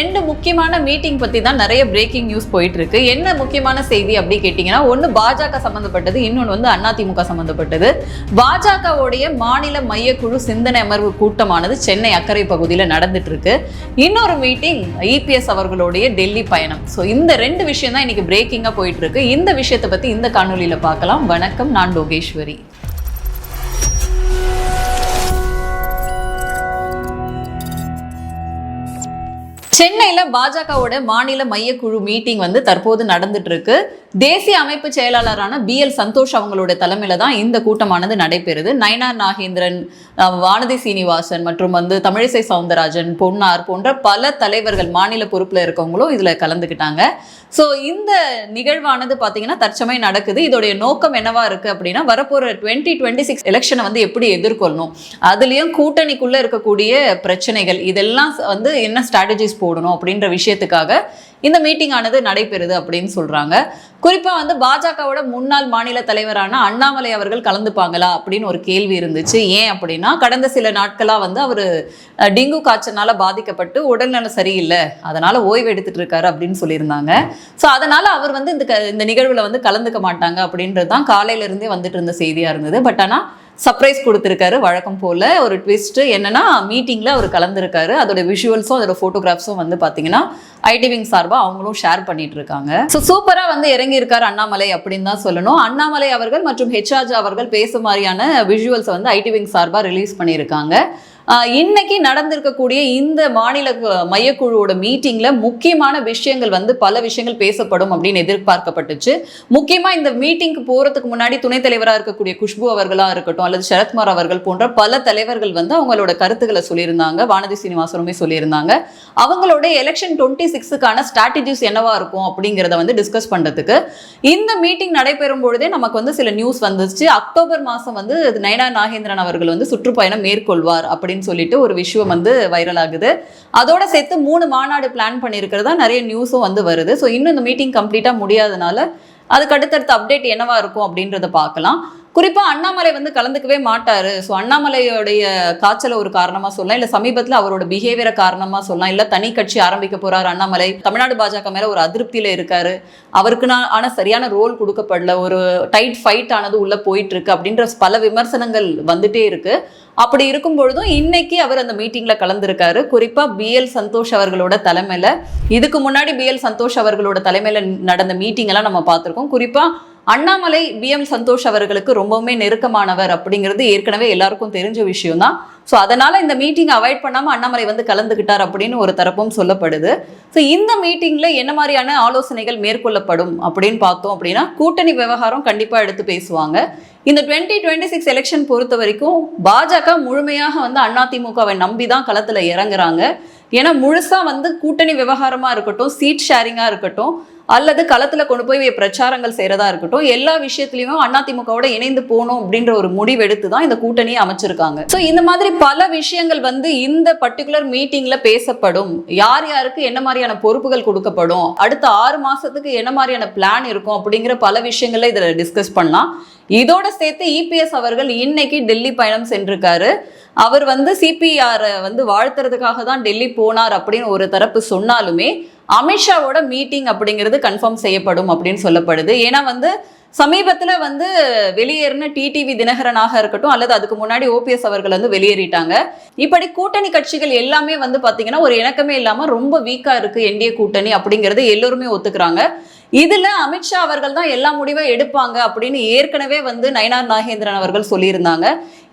ரெண்டு முக்கியமான மீட்டிங் பத்தி தான் நிறைய பிரேக்கிங் நியூஸ் போயிட்டு இருக்கு என்ன முக்கியமான செய்தி அப்படி கேட்டீங்கன்னா ஒன்னு பாஜக சம்பந்தப்பட்டது இன்னொன்னு வந்து அதிமுக சம்பந்தப்பட்டது. பாஜகவுடைய மாநில மையக்குழு சிந்தனை அமர்வு கூட்டமானது சென்னை அக்கறை பகுதியில் நடந்துட்டு இருக்கு இன்னொரு மீட்டிங் இபிஎஸ் அவர்களுடைய டெல்லி பயணம். ஸோ இந்த ரெண்டு விஷயம் தான் இன்னைக்கு பிரேக்கிங்கா போயிட்டு இருக்கு இந்த விஷயத்தை பத்தி இந்த காணொலியில பார்க்கலாம். வணக்கம் நான் லோகேஸ்வரி. சென்னையில் பாஜகவோட மாநில மையக்குழு மீட்டிங் வந்து தற்போது நடந்துட்டு இருக்கு. தேசிய அமைப்பு செயலாளரான பி எல் சந்தோஷ் அவங்களோட தலைமையில தான் இந்த கூட்டமானது நடைபெறுது. நயனார் நாகேந்திரன் வானதி சீனிவாசன் மற்றும் வந்து தமிழிசை சவுந்தரராஜன் பொன்னார் போன்ற பல தலைவர்கள் மாநில பொறுப்புல இருக்கவங்களும் இதுல கலந்துக்கிட்டாங்க. ஸோ இந்த நிகழ்வானது பார்த்தீங்கன்னா தற்சமயம் நடக்குது. இதோடைய நோக்கம் என்னவா இருக்கு அப்படின்னா வரப்போற டுவெண்ட்டி டுவெண்ட்டி சிக்ஸ் எலெக்ஷனை வந்து எப்படி எதிர்கொள்ளணும்? அதுலயும் கூட்டணிக்குள்ள இருக்கக்கூடிய பிரச்சனைகள் இதெல்லாம் வந்து என்ன ஸ்ட்ராட்டஜிஸ் போடணும் அப்படின்ற விஷயத்துக்காக இந்த மீட்டிங் ஆனது நடைபெறுது அப்படின்னு சொல்றாங்க. குறிப்பா வந்து பாஜகவோட முன்னாள் மாநில தலைவரான அண்ணாமலை அவர்கள் கலந்துப்பாங்களா அப்படின்னு ஒரு கேள்வி இருந்துச்சு. ஏன் அப்படின்னா கடந்த சில நாட்களா வந்து அவர் டெங்கு காய்ச்சல்னால பாதிக்கப்பட்டு உடல்நலம் சரியில்லை. அதனால ஓய்வு எடுத்துட்டு இருக்காரு அப்படின்னு சொல்லியிருந்தாங்க. ஸோ அதனால அவர் வந்து இந்த க- இந்த நிகழ்வுல வந்து கலந்துக்க மாட்டாங்க அப்படின்றது தான் காலையில இருந்தே வந்துட்டு இருந்த செய்தியா இருந்தது. பட் ஆனா சர்ப்ரைஸ் கொடுத்துருக்காரு வழக்கம் போல். ஒரு ட்விஸ்ட்டு என்னன்னா மீட்டிங்கில் அவர் கலந்துருக்காரு. அதோட விஷுவல்ஸும் அதோட ஃபோட்டோகிராஃப்ஸும் வந்து பார்த்தீங்கன்னா ஐடி விங் சார்பாக அவங்களும் ஷேர் பண்ணிட்டு இருக்காங்க ஸோ சூப்பராக வந்து இறங்கியிருக்காரு அண்ணாமலை அப்படின்னு தான் சொல்லணும். அண்ணாமலை அவர்கள் மற்றும் ஹெச்ராஜ் அவர்கள் பேசும் மாதிரியான விஷுவல்ஸை வந்து ஐடி விங் சார்பாக ரிலீஸ் பண்ணியிருக்காங்க. இன்னைக்கு நடந்திருக்கக்கூடிய இந்த மாநில மையக்குழுவோட மீட்டிங்ல முக்கியமான விஷயங்கள் வந்து பல விஷயங்கள் பேசப்படும் அப்படின்னு எதிர்பார்க்கப்பட்டுச்சு. முக்கியமா இந்த மீட்டிங்க்கு போறதுக்கு முன்னாடி துணைத் தலைவராக இருக்கக்கூடிய குஷ்பு அவர்களா இருக்கட்டும் அல்லது சரத்குமார் அவர்கள் போன்ற பல தலைவர்கள் வந்து அவங்களோட கருத்துக்களை சொல்லியிருந்தாங்க வானதி சீனிவாசனுமே சொல்லியிருந்தாங்க. அவங்களோட எலெக்ஷன் டுவெண்ட்டி சிக்ஸுக்கான ஸ்ட்ராட்டஜிஸ் என்னவா இருக்கும் அப்படிங்கிறத வந்து டிஸ்கஸ் பண்றதுக்கு. இந்த மீட்டிங் நடைபெறும் பொழுதே நமக்கு வந்து சில நியூஸ் வந்துச்சு. அக்டோபர் மாசம் வந்து நயனா நாகேந்திரன் அவர்கள் வந்து சுற்றுப்பயணம் மேற்கொள்வார் அப்படின்னு சொல்லிட்டு ஒரு விஷயம் வந்து வைரல் ஆகுது. அதோட சேர்த்து மூணு மாநாடு பிளான் பண்ணியிருக்கிறதா நிறைய நியூஸும் வந்து வருது. ஸோ இன்னும் இந்த மீட்டிங் கம்ப்ளீட்டாக முடியாதனால அதுக்கு அடுத்தடுத்த அப்டேட் என்னவா இருக்கும் அப்படின்றத பார்க்கலாம். குறிப்பாக அண்ணாமலை வந்து கலந்துக்கவே மாட்டார். ஸோ அண்ணாமலையோடைய காய்ச்சலை ஒரு காரணமாக சொல்லலாம். இல்லை சமீபத்தில் அவரோட பிஹேவியரை காரணமாக சொல்லலாம். இல்லை தனி கட்சி ஆரம்பிக்க போகிறார் அண்ணாமலை. தமிழ்நாடு பாஜக மேலே ஒரு அதிருப்தியில் இருக்கார். அவருக்கு நான் ஆனால் சரியான ரோல் கொடுக்கப்படல. ஒரு டைட் ஃபைட் ஆனது உள்ளே போயிட்டுருக்கு அப்படின்ற பல விமர்சனங்கள் வந்துட்டே இருக்கு. அப்படி இருக்கும் பொழுதும் இன்னைக்கு அவர் அந்த மீட்டிங்ல கலந்திருக்காரு. குறிப்பா பி எல் சந்தோஷ் அவர்களோட தலைமையில இதுக்கு முன்னாடி பி எல் சந்தோஷ் அவர்களோட தலைமையில நடந்த மீட்டிங் எல்லாம் நம்ம பார்த்திருக்கோம். குறிப்பா அண்ணாமலை பி எம் சந்தோஷ் அவர்களுக்கு ரொம்பவுமே நெருக்கமானவர் அப்படிங்கிறது ஏற்கனவே எல்லாருக்கும் தெரிஞ்ச விஷயம் தான் ஸோ அதனால் இந்த மீட்டிங் அவாய்ட் பண்ணாமல் அண்ணாமலை வந்து கலந்துக்கிட்டார் அப்படின்னு ஒரு தரப்பும் சொல்லப்படுது. ஸோ இந்த மீட்டிங்கில் என்ன மாதிரியான ஆலோசனைகள் மேற்கொள்ளப்படும் அப்படின்னு பார்த்தோம் அப்படின்னா கூட்டணி விவகாரம் கண்டிப்பாக எடுத்து பேசுவாங்க. இந்த டுவெண்ட்டி டுவெண்ட்டி சிக்ஸ் எலெக்ஷன் பொறுத்த வரைக்கும் பாஜக முழுமையாக வந்து அதிமுகவை நம்பி தான் களத்தில் இறங்குறாங்க. ஏன்னா முழுசா வந்து கூட்டணி விவகாரமா இருக்கட்டும் சீட் ஷேரிங்காக இருக்கட்டும் அல்லது களத்துல கொண்டு போய் பிரச்சாரங்கள் செய்கிறதா இருக்கட்டும் எல்லா விஷயத்துலையும் அதிமுகவோட இணைந்து போகணும் அப்படின்ற ஒரு முடிவெடுத்து தான் இந்த கூட்டணியை அமைச்சிருக்காங்க. ஸோ இந்த மாதிரி பல விஷயங்கள் வந்து இந்த பர்டிகுலர் மீட்டிங்ல பேசப்படும். யார் யாருக்கு என்ன மாதிரியான பொறுப்புகள் கொடுக்கப்படும் அடுத்த ஆறு மாசத்துக்கு என்ன மாதிரியான பிளான் இருக்கும் அப்படிங்கிற பல விஷயங்களை இதில் டிஸ்கஸ் பண்ணலாம். இதோட சேர்த்து இபிஎஸ் அவர்கள் இன்னைக்கு டெல்லி பயணம் சென்றிருக்காரு. அவர் வந்து சிபிஆரை வந்து வாழ்த்துறதுக்காக தான் டெல்லி போனார் அப்படின்னு ஒரு தரப்பு சொன்னாலுமே அமித்ஷாவோட மீட்டிங் அப்படிங்கிறது கன்ஃபார்ம் செய்யப்படும் அப்படின்னு சொல்லப்படுது. ஏன்னா வந்து சமீபத்தில் வந்து வெளியேறின டிடிவி தினகரனாக இருக்கட்டும் அல்லது அதுக்கு முன்னாடி ஓபிஎஸ் அவர்கள் வந்து வெளியேறிட்டாங்க. இப்படி கூட்டணி கட்சிகள் எல்லாமே வந்து பார்த்தீங்கன்னா ஒரு இணக்கமே இல்லாமல் ரொம்ப வீக்காக இருக்குது என்டிஏ கூட்டணி அப்படிங்கிறது எல்லோருமே ஒத்துக்கிறாங்க. இதில் அமித்ஷா அவர்கள் தான் எல்லா முடிவை எடுப்பாங்க அப்படின்னு ஏற்கனவே வந்து நயனார் நாகேந்திரன் அவர்கள் சொல்லியிருந்தாங்க.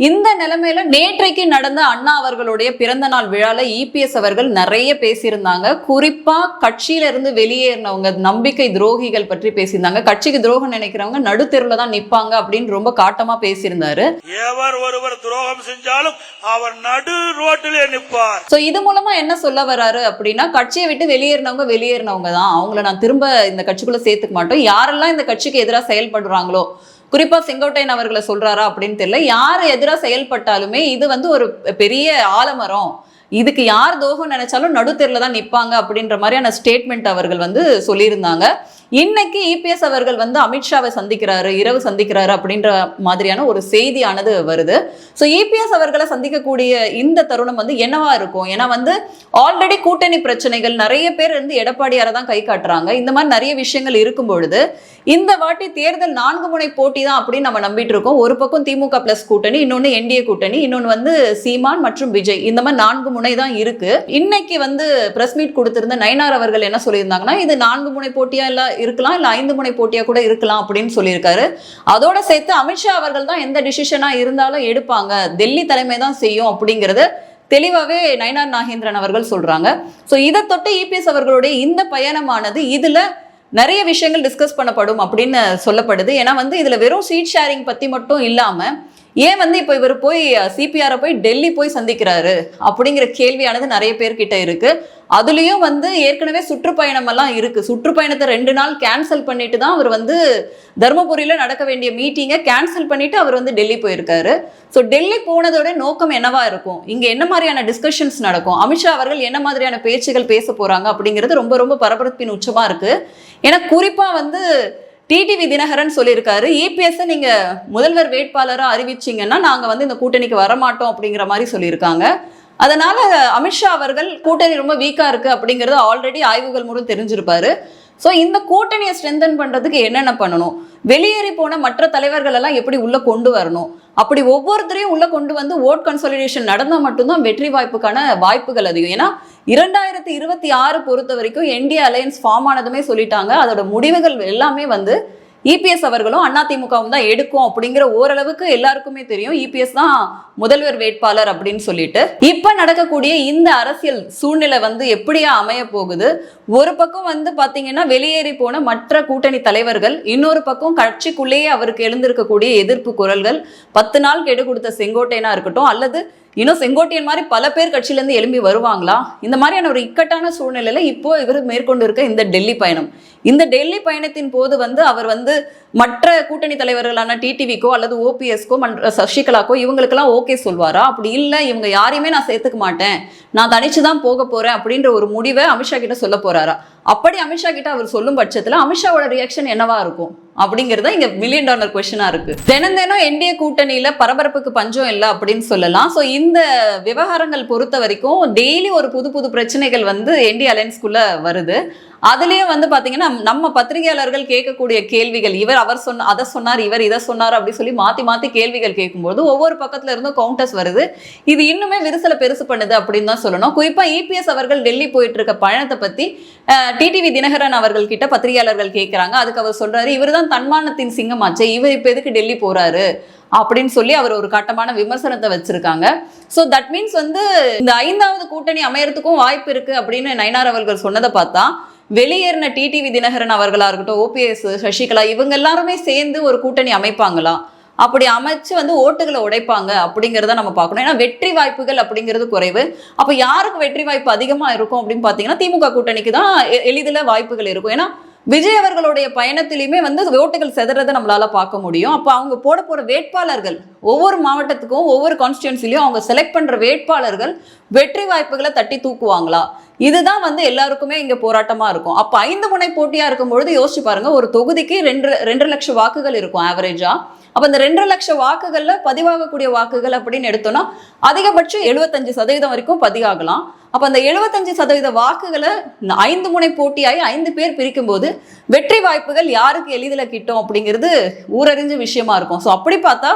இந்த நிலைமையில நேற்றைக்கு நடந்த அண்ணா அவர்களுடைய பிறந்த நாள் விழால இபிஎஸ் அவர்கள் நிறைய பேசியிருந்தாங்க. குறிப்பா கட்சியில இருந்து வெளியேறினவங்க நம்பிக்கை துரோகிகள் பற்றி பேசியிருந்தாங்க. கட்சிக்கு துரோகம் நினைக்கிறவங்க நடுத்தெருவுல தான் நிப்பாங்க அப்படின்னு ரொம்ப காட்டமா பேசியிருந்தாரு. ஒருவர் துரோகம் செஞ்சாலும் அவர் நடு ரோட்டிலே நிற்பார். ஸோ இது மூலமா என்ன சொல்ல வராரு அப்படின்னா கட்சியை விட்டு வெளியேறினவங்க வெளியேறினவங்க தான். அவங்கள நான் திரும்ப இந்த கட்சிக்குள்ள சேர்த்துக்க மாட்டோம். யாரெல்லாம் இந்த கட்சிக்கு எதிராக செயல்படுறாங்களோ குறிப்பா செங்கோட்டையன் அவர்களை சொல்றாரா அப்படின்னு தெரியல. யார் எதிராக செயல்பட்டாலுமே இது வந்து ஒரு பெரிய ஆலமரம். இதுக்கு யார் தோகம் நினைச்சாலும் நடுத்தெருல தான் நிற்பாங்க அப்படின்ற மாதிரியான ஸ்டேட்மெண்ட் அவர்கள் வந்து சொல்லியிருந்தாங்க. இன்னைக்கு இபிஎஸ் அவர்கள் வந்து அமித்ஷாவை சந்திக்கிறாரு இரவு சந்திக்கிறாரு அப்படின்ற மாதிரியான ஒரு செய்தியானது வருது. ஸோ இபிஎஸ் அவர்களை சந்திக்கக்கூடிய இந்த தருணம் வந்து என்னவா இருக்கும்? ஏன்னா வந்து ஆல்ரெடி கூட்டணி பிரச்சனைகள் நிறைய பேர் வந்து எடப்பாடியாரை தான் கை காட்டுறாங்க. இந்த மாதிரி நிறைய விஷயங்கள் இருக்கும் பொழுது இந்த வாட்டி தேர்தல் நான்கு முனை போட்டி தான் அப்படின்னு நம்ம நம்பிட்டு இருக்கோம். ஒரு பக்கம் திமுக பிளஸ் கூட்டணி இன்னொன்று என்டிஏ கூட்டணி இன்னொன்று வந்து சீமான் மற்றும் விஜய். இந்த மாதிரி நான்கு முனை தான் இருக்கு. இன்னைக்கு வந்து பிரஸ் மீட் கொடுத்திருந்த நயனார் அவர்கள் என்ன சொல்லியிருந்தாங்கன்னா இது நான்கு முனை போட்டியா இல்ல இருக்கலாம் இல்ல ஐந்து முனை போட்டியா கூட இருக்கலாம் அப்படின்னு சொல்லியிருக்காரு. அதோட சேர்த்து அமித்ஷா அவர்கள் தான் எந்த டிசிஷனா இருந்தாலும் எடுப்பாங்க. டெல்லி தலைமை தான் செய்யும் அப்படிங்கிறது தெளிவாகவே நயனார் நாகேந்திரன் அவர்கள் சொல்றாங்க. ஸோ இதை தொட்டு இபிஎஸ் அவர்களுடைய இந்த பயணமானது இதுல நிறைய விஷயங்கள் டிஸ்கஸ் பண்ணப்படும் அப்படின்னு சொல்லப்படுது. ஏன்னா வந்து இதில் வெறும் சீட் ஷேரிங் பற்றி மட்டும் இல்லாமல் ஏன் வந்து இப்போ இவர் போய் சிபிஆரை போய் டெல்லி போய் சந்திக்கிறாரு? அப்படிங்கிற கேள்வியானது நிறைய பேர்கிட்ட இருக்கு. அதுலேயும் வந்து ஏற்கனவே சுற்றுப்பயணம் எல்லாம் இருக்கு. சுற்றுப்பயணத்தை ரெண்டு நாள் கேன்சல் பண்ணிட்டு தான் அவர் வந்து தருமபுரியில் நடக்க வேண்டிய மீட்டிங்கை கேன்சல் பண்ணிட்டு அவர் வந்து டெல்லி போயிருக்காரு. ஸோ டெல்லி போனதோட நோக்கம் என்னவா இருக்கும்? இங்க என்ன மாதிரியான டிஸ்கஷன்ஸ் நடக்கும்? அமித்ஷா அவர்கள் என்ன மாதிரியான பேச்சுகள் பேச போறாங்க? அப்படிங்கிறது ரொம்ப ரொம்ப பரபரப்பின் உச்சமா இருக்கு. ஏன்னா குறிப்பா வந்து டிடிவி தினகரன் சொல்லியிருக்காரு இபிஎஸ் நீங்க முதல்வர் வேட்பாளரா அறிவிச்சீங்கன்னா நாங்க வந்து இந்த கூட்டணிக்கு வரமாட்டோம் அப்படிங்கிற மாதிரி சொல்லியிருக்காங்க. அதனால அமித்ஷா அவர்கள் கூட்டணி ரொம்ப வீக்கா இருக்கு அப்படிங்கறது ஆல்ரெடி ஆய்வுகள் மூலம் தெரிஞ்சிருப்பாரு. ஸோ இந்த கூட்டணியை ஸ்ட்ரென்தன் பண்ணுறதுக்கு என்னென்ன பண்ணணும்? வெளியேறி போன மற்ற தலைவர்கள் எல்லாம் எப்படி உள்ள கொண்டு வரணும்? அப்படி ஒவ்வொருத்தரையும் உள்ள கொண்டு வந்து ஓட் கன்சாலிடேஷன் நடந்தால் மட்டும்தான் வெற்றி வாய்ப்புக்கான வாய்ப்புகள் அதிகம். ஏன்னா இரண்டாயிரத்தி இருபத்தி ஆறு பொறுத்த வரைக்கும் என்டிஏ அலையன்ஸ் ஃபார்ம் ஆனதுமே சொல்லிட்டாங்க. அதோட முடிவுகள் எல்லாமே வந்து இபிஎஸ் அவர்களும் அதிமுகவும் தான் எடுக்கும் அப்படிங்கிற ஓரளவுக்கு எல்லாருக்குமே தெரியும். இபிஎஸ் தான் முதல்வர் வேட்பாளர் அப்படின்னு சொல்லிட்டு. இப்ப நடக்கக்கூடிய இந்த அரசியல் சூழ்நிலை வந்து எப்படியா அமைய போகுது? ஒரு பக்கம் வந்து பாத்தீங்கன்னா வெளியேறி போன மற்ற கூட்டணி தலைவர்கள் இன்னொரு பக்கம் கட்சிக்குள்ளேயே அவருக்கு எழுந்திருக்கக்கூடிய எதிர்ப்பு குரல்கள் பத்து நாள் கெடு கொடுத்த செங்கோட்டையனா இருக்கட்டும் அல்லது இன்னும் செங்கோட்டையன் மாதிரி பல பேர் கட்சியிலேருந்து எழும்பி வருவாங்களா? இந்த மாதிரியான ஒரு இக்கட்டான சூழ்நிலையில இப்போ இவர் மேற்கொண்டு இருக்க இந்த டெல்லி பயணம். இந்த டெல்லி பயணத்தின் போது வந்து அவர் வந்து மற்ற கூட்டணி தலைவர்களான டிடிவிக்கோ அல்லது ஓபிஎஸ்க்கோ மற்ற சசிகலாக்கோ இவங்களுக்கெல்லாம் ஓகே சொல்வாரா? அப்படி இல்லை இவங்க யாரையுமே நான் சேர்த்துக்க மாட்டேன். நான் தனிச்சு தான் போக போறேன் அப்படின்ற ஒரு முடிவை அமித்ஷா கிட்ட சொல்ல போறாரா? அப்படி அமித்ஷா கிட்ட அவர் சொல்லும் பட்சத்தில் அமித்ஷாவோட ரியாக்ஷன் என்னவா இருக்கும்? அப்படிங்கிறத இங்க மில்லியன் டாலர் கொஸ்டினா இருக்கு. தினம் தினம் என்டிஏ கூட்டணியில பரபரப்புக்கு பஞ்சம் இல்லை அப்படின்னு சொல்லலாம். ஸோ இந்த விவகாரங்கள் பொறுத்த வரைக்கும் டெய்லி ஒரு புது புது பிரச்சனைகள் வந்து என்டி அலையன்ஸ்குள்ள வருது. அதுலேயும் வந்து பாத்தீங்கன்னா நம்ம பத்திரிகையாளர்கள் கேட்கக்கூடிய கேள்விகள் இவர் அவர் சொன்ன அதை சொன்னார் இவர் இதை சொன்னார் அப்படி சொல்லி மாத்தி மாத்தி கேள்விகள் கேட்கும்போது ஒவ்வொரு பக்கத்துல இருந்தும் கவுண்டர்ஸ் வருது. இது இன்னுமே விரிசலை பெருசு பண்ணுது அப்படின்னு தான் சொல்லணும். குறிப்பா இபிஎஸ் அவர்கள் டெல்லி போயிட்டு இருக்க பயணத்தை பத்தி டிடிவி தினகரன் அவர்கள் கிட்ட பத்திரிகையாளர்கள் கேட்கறாங்க. அதுக்கு அவர் சொல்றாரு இவர் தான் தன்மானத்தின் சிங்கமாச்சே இவர் இப்ப எதுக்கு டெல்லி போறாரு? அப்படின்னு சொல்லி அவர் ஒரு கட்டமான விமர்சனத்தை வச்சிருக்காங்க. ஸோ தட் மீன்ஸ் வந்து இந்த ஐந்தாவது கூட்டணி அமையறதுக்கும் வாய்ப்பு இருக்கு அப்படின்னு நயனார் அவர்கள் சொன்னதை பார்த்தா வெளியேறின டிடிவி தினகரன் அவர்களா இருக்கட்டும் ஓபிஎஸ் சசிகலா இவங்க எல்லாருமே சேர்ந்து ஒரு கூட்டணி அமைப்பாங்களா? அப்படி அமைச்சு வந்து ஓட்டுகளை உடைப்பாங்க அப்படிங்கிறத நம்ம பார்க்கணும். ஏன்னா வெற்றி வாய்ப்புகள் அப்படிங்கிறது குறைவு. அப்போ யாருக்கு வெற்றி வாய்ப்பு அதிகமாக இருக்கும் அப்படின்னு பார்த்தீங்கன்னா திமுக கூட்டணிக்கு தான் எ- எளிதில் வாய்ப்புகள் இருக்கும். ஏன்னா விஜய் அவர்களுடைய பயணத்திலையுமே வந்து ஓட்டுகள் செதறதை நம்மளால பார்க்க முடியும். அப்போ அவங்க போட போற வேட்பாளர்கள் ஒவ்வொரு மாவட்டத்துக்கும் ஒவ்வொரு கான்ஸ்டியூன்சிலையும் அவங்க செலக்ட் பண்ற வேட்பாளர்கள் வெற்றி வாய்ப்புகளை தட்டி தூக்குவாங்களா? இதுதான் வந்து எல்லாருக்குமே இங்க போராட்டமா இருக்கும். அப்ப ஐந்து முனை போட்டியா இருக்கும் பொழுது யோசிச்சு பாருங்க ஒரு தொகுதிக்கு ரெண்டு ரெண்டு லட்சம் வாக்குகள் இருக்கும் ஆவரேஜா அப்ப இந்த ரெண்டரை லட்சம் வாக்குகள்ல பதிவாகக்கூடிய வாக்குகள் அப்படின்னு எடுத்தோம்னா அதிகபட்சம் எழுபத்தஞ்சு சதவீதம் வரைக்கும் பதிவாகலாம். அப்போ அந்த எழுபத்தஞ்சு சதவீத வாக்குகளை ஐந்து முனை போட்டியாகி ஐந்து பேர் பிரிக்கும் போது வெற்றி வாய்ப்புகள் யாருக்கு எளிதில் கிட்டும் அப்படிங்கிறது ஊரறிஞ்ச விஷயமா இருக்கும். ஸோ அப்படி பார்த்தா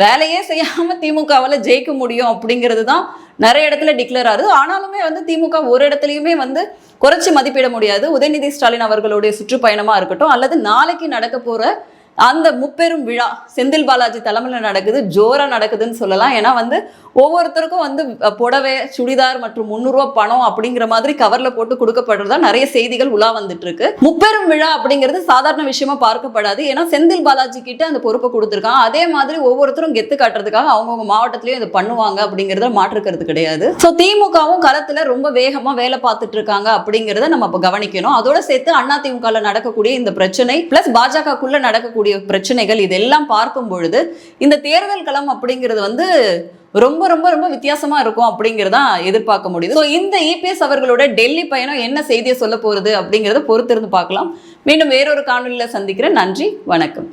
வேலையே செய்யாம திமுகவில் ஜெயிக்க முடியும் அப்படிங்கிறது தான் நிறைய இடத்துல டிக்ளேர் ஆகுது. ஆனாலுமே வந்து திமுக ஒரு இடத்துலையுமே வந்து குறைச்சி மதிப்பிட முடியாது. உதயநிதி ஸ்டாலின் அவர்களுடைய சுற்றுப்பயணமாக இருக்கட்டும் அல்லது நாளைக்கு நடக்க போகிற அந்த முப்பெரும் விழா செந்தில் பாலாஜி தலைமையில் நடக்குது. ஜோரா நடக்குதுன்னு சொல்லலாம். ஏன்னா வந்து ஒவ்வொருத்தருக்கும் வந்து புடவை சுடிதார் மற்றும் முந்நூறுரூவா பணம் அப்படிங்கிற மாதிரி கவர்ல போட்டு கொடுக்கப்படுறதா நிறைய செய்திகள் உலா வந்துட்டு இருக்கு முப்பெரும் விழா அப்படிங்கிறது சாதாரண விஷயமா பார்க்கப்படாது. ஏன்னா செந்தில் பாலாஜி கிட்ட அந்த பொறுப்பை கொடுத்துருக்காங்க. அதே மாதிரி ஒவ்வொருத்தரும் கெத்து காட்டுறதுக்காக அவங்கவுங்க மாவட்டத்திலயும் இதை பண்ணுவாங்க அப்படிங்கிறத மாற்றுக்கிறது கிடையாது. ஸோ திமுகவும் களத்துல ரொம்ப வேகமா வேலை பார்த்துட்டு இருக்காங்க அப்படிங்கிறத நம்ம இப்போ கவனிக்கணும். அதோட சேர்த்து அண்ணா திமுக நடக்கக்கூடிய இந்த பிரச்சனை பிளஸ் பாஜகக்குள்ள நடக்கக்கூடிய பிரச்சனைகள் இதெல்லாம் பார்க்கும் பொழுது இந்த தேர்தல் களம் அப்படிங்கிறது வந்து ரொம்ப ரொம்ப ரொம்ப வித்தியாசமா இருக்கும் அப்படிங்கறதா எதிர்பார்க்க முடியுது. ஸோ இந்த இபிஎஸ் அவர்களோட டெல்லி பயணம் என்ன செய்தியை சொல்ல போறது அப்படிங்கறத பொறுத்திருந்து பார்க்கலாம். மீண்டும் வேறொரு காணொலியில சந்திக்கிறேன். நன்றி வணக்கம்.